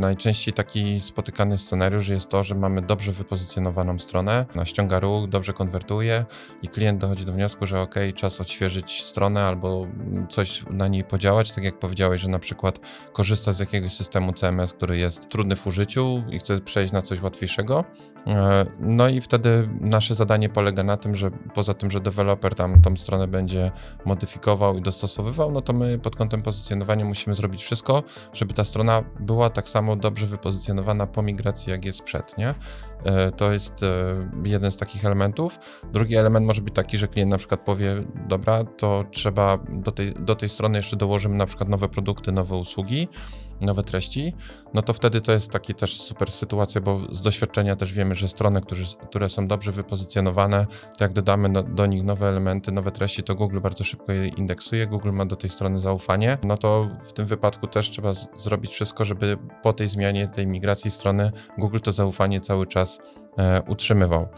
Najczęściej taki spotykany scenariusz jest to, że mamy dobrze wypozycjonowaną stronę, ona ściąga ruch, dobrze konwertuje i klient dochodzi do wniosku, że ok, czas odświeżyć stronę albo coś na niej podziałać, tak jak powiedziałeś, że na przykład korzysta z jakiegoś systemu CMS, który jest trudny w użyciu i chce przejść na coś łatwiejszego. E, No i wtedy nasze zadanie polega na tym, że poza tym, że deweloper tam tą stronę będzie modyfikował i dostosowywał, no to my pod kątem pozycjonowania musimy zrobić wszystko, żeby ta strona była tak samo dobrze wypozycjonowana po migracji, jak jest przed, nie? E, To jest e, jeden z takich elementów. Drugi element może być taki, że klient na przykład powie, dobra, to trzeba do tej, do tej strony jeszcze dołożymy na przykład nowe produkty, nowe usługi, nowe treści, no to wtedy to jest taki też super sytuacja, bo z doświadczenia też wiemy, że strony, które, które są dobrze wypozycjonowane, to jak dodamy no, do nich nowe elementy, nowe treści, to Google bardzo szybko je indeksuje, Google ma do tej strony zaufanie, no to w tym wypadku też trzeba z- zrobić wszystko, żeby po tej zmianie, tej migracji strony Google to zaufanie cały czas e, utrzymywał.